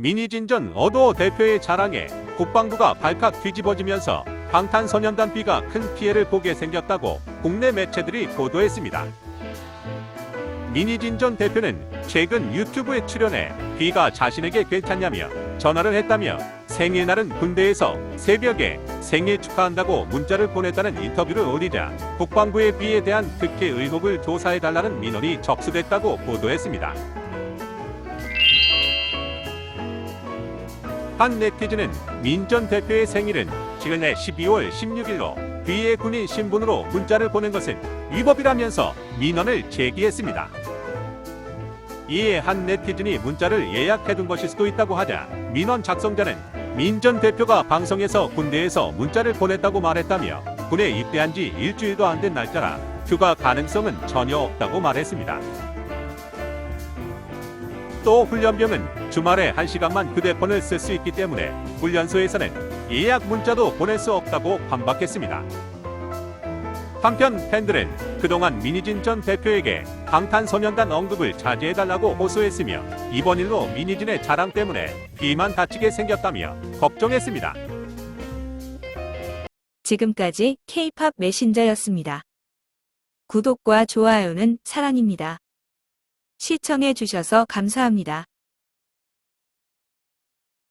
미니진 전 어도 대표의 자랑에 국방부가 발칵 뒤집어지면서 방탄소년단 B가 큰 피해를 보게 생겼다고 국내 매체들이 보도했습니다. 미니진 전 대표는 최근 유튜브에 출연해 B가 자신에게 괜찮냐며 전화를 했다며 생일날은 군대에서 새벽에 생일 축하한다고 문자를 보냈다는 인터뷰를 올리자 국방부의 B에 대한 특혜 의혹을 조사해달라는 민원이 접수됐다고 보도했습니다. 한 네티즌은 민 전 대표의 생일은 지난해 12월 16일로 B의 군인 신분으로 문자를 보낸 것은 위법이라면서 민원을 제기했습니다. 이에 한 네티즌이 문자를 예약해둔 것일 수도 있다고 하자 민원 작성자는 민 전 대표가 방송에서 군대에서 문자를 보냈다고 말했다며 군에 입대한 지 일주일도 안 된 날짜라 휴가 가능성은 전혀 없다고 말했습니다. 또 훈련병은 주말에 1시간만 휴대폰을 쓸 수 있기 때문에 훈련소에서는 예약 문자도 보낼 수 없다고 반박했습니다. 한편 팬들은 그동안 미니진 전 대표에게 방탄소년단 언급을 자제해달라고 호소했으며 이번 일로 미니진의 자랑 때문에 비만 다치게 생겼다며 걱정했습니다. 지금까지 K-팝 메신저였습니다. 구독과 좋아요는 사랑입니다. 시청해 주셔서 감사합니다.